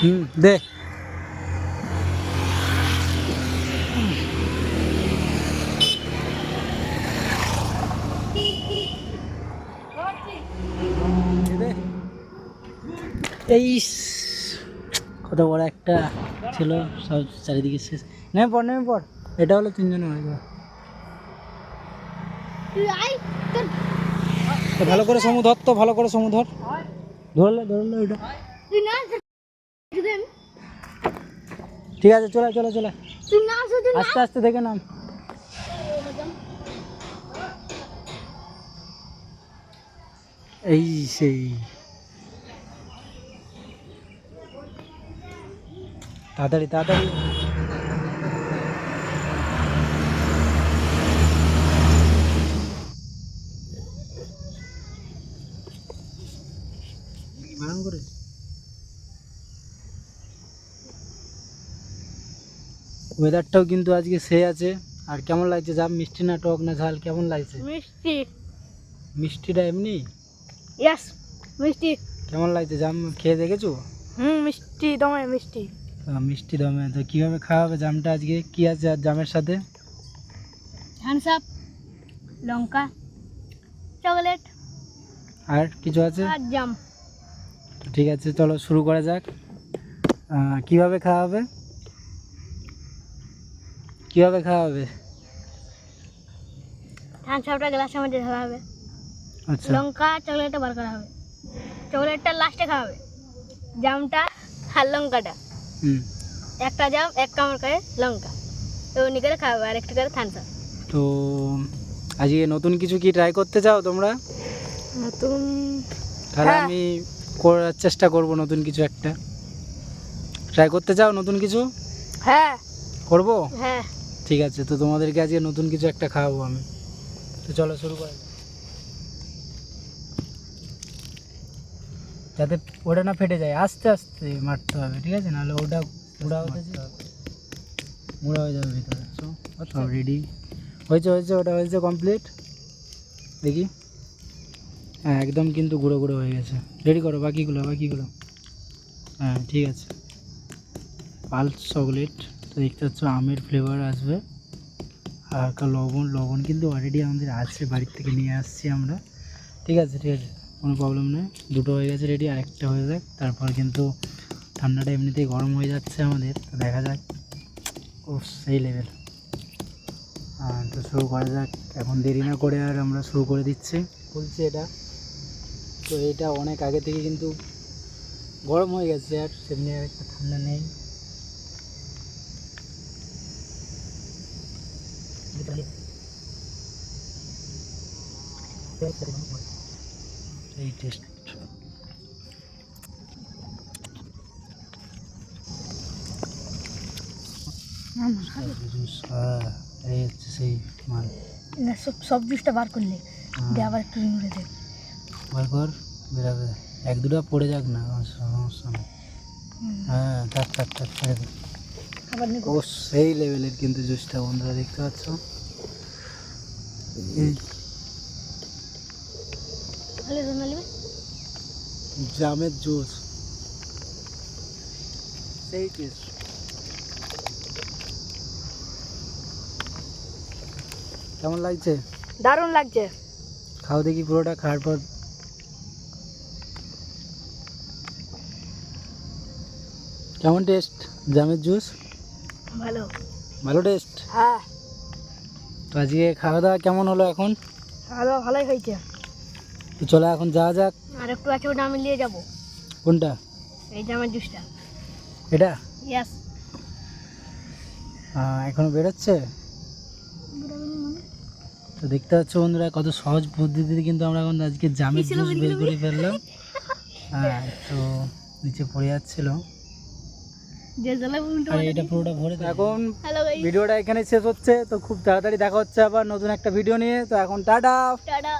হুম দে। দে। এই কত বড় একটা ছিল সব চারিদিকে শেষ। নেমে পড় নেমে পড়। এটা হলো তিনজনে হয়ে গেল তো ভালো করে সমু ধর তো ভালো করে সমু ধর। ধরলে ধরলে ওইটা। ঠিক আছে চলে চলে চলে। আস্তে আস্তে দেখে নাম এই সেই। তাড়াতাড়ি তাড়াতাড়ি। করে ওয়েদারটাও কিন্তু আজকে সে আছে। আর কেমন লাগছে? যা মিষ্টি না টক না ঝাল কেমন লাগছে? মিষ্টি। মিষ্টিটা এমনি? ইয়াস মিষ্টি। কেমন লাগছে? জাম খেয়ে দেখেছ? হুম মিষ্টি দমে মিষ্টি। মিষ্টি দমে। তো কীভাবে খাওয়া হবে জামটা আজকে? কী আছে আর জামের সাথে? আপ লঙ্কা চকলেট আর কিছু আছে? আর জাম। ঠিক আছে চলো শুরু করা যাক। কীভাবে খাওয়া হবে? কীভাবে খাওয়া হবে? থামস আপটা গ্লাসের মধ্যে ঢালা হবে। আচ্ছা। লঙ্কা চকলেটটা বার করা হবে। চকলেটটা লাস্টে খাওয়া হবে। জামটা আর লঙ্কাটা। হুম। একটা জাম এক কামড় করে লঙ্কা। তো উনি করে খাওয়াবে আর একটু করে আপ তো আজকে নতুন কিছু কি ট্রাই করতে চাও তোমরা? নতুন তাহলে হ্যাঁ। আমি করার চেষ্টা করব নতুন কিছু একটা। ট্রাই করতে চাও নতুন কিছু? হ্যাঁ। করব? হ্যাঁ। ঠিক আছে তো তোমাদেরকে আজকে নতুন কিছু একটা খাওয়াবো আমি। তো চলো শুরু করা। যাতে ওটা না ফেটে যায় আস্তে আস্তে মারতে হবে ঠিক আছে? নাহলে ওটা গুঁড়া হতে গুঁড়া হয়ে যাবে ভিতরে। সব রেডি হয়েছে হয়েছে ওটা হয়েছে কমপ্লিট দেখি। হ্যাঁ একদম কিন্তু গুঁড়ো গুঁড়ো হয়ে গেছে। রেডি করো বাকিগুলো বাকিগুলো। হ্যাঁ ঠিক আছে। পালস চকলেট দেখতে পাচ্ছ আমের ফ্লেভার আসবে। আর লবণ লবণ কিন্তু অলরেডি আমাদের আছে, বাড়ির থেকে নিয়ে আসছি আমরা। ঠিক আছে ঠিক আছে, কোনো প্রবলেম নেই। দুটো হয়ে গেছে রেডি আরেকটা হয়ে যাক। তারপর কিন্তু ঠান্ডাটা এমনিতেই গরম হয়ে যাচ্ছে আমাদের, তো দেখা যাক। ও সেই লেভেল তো শুরু করা যাক। এখন দেরি না করে আর আমরা শুরু করে দিচ্ছি। খুলছি এটা। তো এটা অনেক আগে থেকে কিন্তু গরম হয়ে গেছে আর, সেমনি আর একটা ঠান্ডা নেই। এই টেস্ট হ্যাঁ সব জুসটা বার করলে। হ্যাঁ। দিয়ে আবার একটু নুড়ে দে। বার কর বেরাবে। এক দুটো পড়ে যাক না সমস্যা নেই। হ্যাঁ থাক থাক থাক আবার ও সেই লেভেলের কিন্তু জুসটা বন্ধুরা দেখতে পাচ্ছ এই ভালো সোনালি ভাই জামের জুস। সেই টেস্ট কেমন লাগছে? দারুণ লাগছে। খাও দেখি পুরোটা খাওয়ার পর। কেমন টেস্ট জামের জুস? ভালো। ভালো টেস্ট হ্যাঁ। তো আজকে খাওয়া দাওয়া কেমন হলো এখন? ভালো ভালোই হয়েছে। তো চলো এখন যাওয়া যাক। আর একটু আছে ওটা আমি নিয়ে যাব। কোনটা? এই যে আমার জুসটা। এটা? ইয়াস এখনও বেরোচ্ছে? তো দেখতে পাচ্ছ বন্ধুরা কত সহজ পদ্ধতিতে কিন্তু আমরা এখন আজকে জামের জুস বের করে ফেললাম। হ্যাঁ তো নিচে পড়ে যাচ্ছিল। এটা পুরোটা ভরে এখন ভিডিওটা এখানে শেষ হচ্ছে তো খুব তাড়াতাড়ি দেখা হচ্ছে আবার নতুন একটা ভিডিও নিয়ে তো এখন টাটা। টাটা।